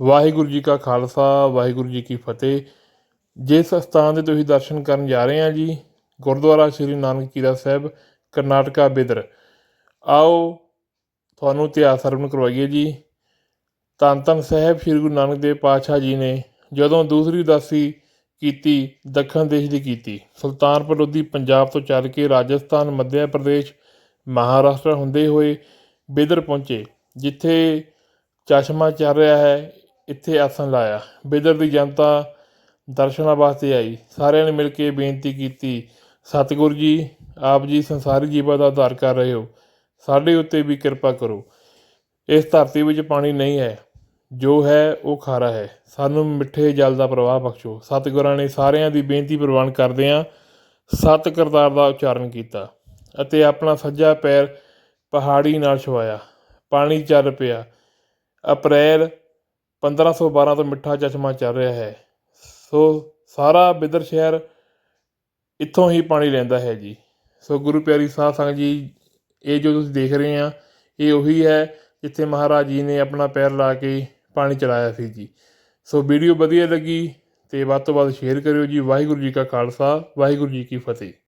ਵਾਹਿਗੁਰੂ ਜੀ ਕਾ ਖਾਲਸਾ, ਵਾਹਿਗੁਰੂ ਜੀ ਕੀ ਫਤਿਹ। ਜਿਸ ਸਥਾਨ ਦੇ ਤੁਸੀਂ ਦਰਸ਼ਨ ਕਰਨ ਜਾ ਰਹੇ ਹਾਂ ਜੀ, ਗੁਰਦੁਆਰਾ ਸ੍ਰੀ ਨਾਨਕ ਕੀਰਾ ਸਾਹਿਬ, ਕਰਨਾਟਕਾ ਬਿਦਰ। ਆਓ, ਤੁਹਾਨੂੰ ਇਤਿਹਾਸ ਸਰਵਣ ਕਰਵਾਈਏ ਜੀ। ਧੰਨ ਧੰਨ ਸਾਹਿਬ, ਸ੍ਰੀ ਗੁਰੂ ਨਾਨਕ ਦੇਵ ਪਾਤਸ਼ਾਹ ਜੀ ਨੇ ਜਦੋਂ ਦੂਸਰੀ ਉਦਾਸੀ ਕੀਤੀ, ਦੱਖਣ ਦੇਸ਼ ਦੀ ਕੀਤੀ, ਸੁਲਤਾਨਪੁਰ ਲੋਧੀ, ਪੰਜਾਬ ਤੋਂ ਚੱਲ ਕੇ ਰਾਜਸਥਾਨ, ਮੱਧਿਆ ਪ੍ਰਦੇਸ਼, ਮਹਾਰਾਸ਼ਟਰ ਹੁੰਦੇ ਹੋਏ ਬਿਦਰ ਪਹੁੰਚੇ, ਜਿੱਥੇ ਚਸ਼ਮਾ ਚੱਲ ਰਿਹਾ ਹੈ ਇੱਥੇ ਆਸਣ ਲਾਇਆ। ਬਿਦਰ ਦੀ ਜਨਤਾ ਦਰਸ਼ਨਾਂ ਵਾਸਤੇ ਆਈ। ਸਾਰਿਆਂ ਨੇ ਮਿਲ ਕੇ ਬੇਨਤੀ ਕੀਤੀ, ਸਤਿਗੁਰੂ ਜੀ, ਆਪ ਜੀ ਸੰਸਾਰੀ ਜੀਵਾਂ ਦਾ ਉਧਾਰ ਕਰ ਰਹੇ ਹੋ। ਸਾਡੇ ਉੱਤੇ ਵੀ ਕਿਰਪਾ ਕਰੋ। ਇਸ ਧਰਤੀ ਵਿੱਚ ਪਾਣੀ ਨਹੀਂ ਹੈ। ਜੋ ਹੈ, ਉਹ ਖਾਰਾ ਹੈ। ਸਾਨੂੰ ਮਿੱਠੇ ਜਲ ਦਾ ਪ੍ਰਵਾਹ ਬਖਸ਼ੋ। ਸਤਿਗੁਰਾਂ ਨੇ ਸਾਰਿਆਂ ਦੀ ਬੇਨਤੀ ਪ੍ਰਵਾਨ ਕਰਦਿਆਂ ਸਤ ਕਰਤਾਰ ਦਾ ਉਚਾਰਨ ਕੀਤਾ ਅਤੇ ਆਪਣਾ ਸੱਜਾ ਪੈਰ ਪਹਾੜੀ ਨਾਲ ਛਵਾਇਆ ਪਾਣੀ ਚੱਲ ਪਿਆ। ਅਪ੍ਰੈਲ 1512 ਤੋਂ ਮਿੱਠਾ ਚਸ਼ਮਾ ਚੱਲ ਰਿਹਾ ਹੈ। ਸੋ ਸਾਰਾ ਬਿਦਰ ਸ਼ਹਿਰ ਇੱਥੋਂ ਹੀ ਪਾਣੀ ਲੈਂਦਾ ਹੈ ਜੀ। ਸੋ ਗੁਰੂ ਪਿਆਰੀ ਸਾਧ ਸੰਗਤ ਜੀ, ਇਹ ਜੋ ਤੁਸੀਂ ਦੇਖ ਰਹੇ ਆ, ਇਹ ਉਹੀ ਹੈ ਜਿੱਥੇ ਮਹਾਰਾਜ ਜੀ ਨੇ ਆਪਣਾ ਪੈਰ ਲਾ ਕੇ ਪਾਣੀ ਚਲਾਇਆ ਸੀ ਜੀ। ਸੋ ਵੀਡੀਓ ਵਧੀਆ ਲੱਗੀ ਤੇ ਵੱਧ ਤੋਂ ਵੱਧ ਸ਼ੇਅਰ ਕਰਿਓ ਜੀ। ਵਾਹਿਗੁਰੂ ਜੀ ਕਾ ਖਾਲਸਾ, ਵਾਹਿਗੁਰੂ ਜੀ ਕੀ ਫਤਿਹ।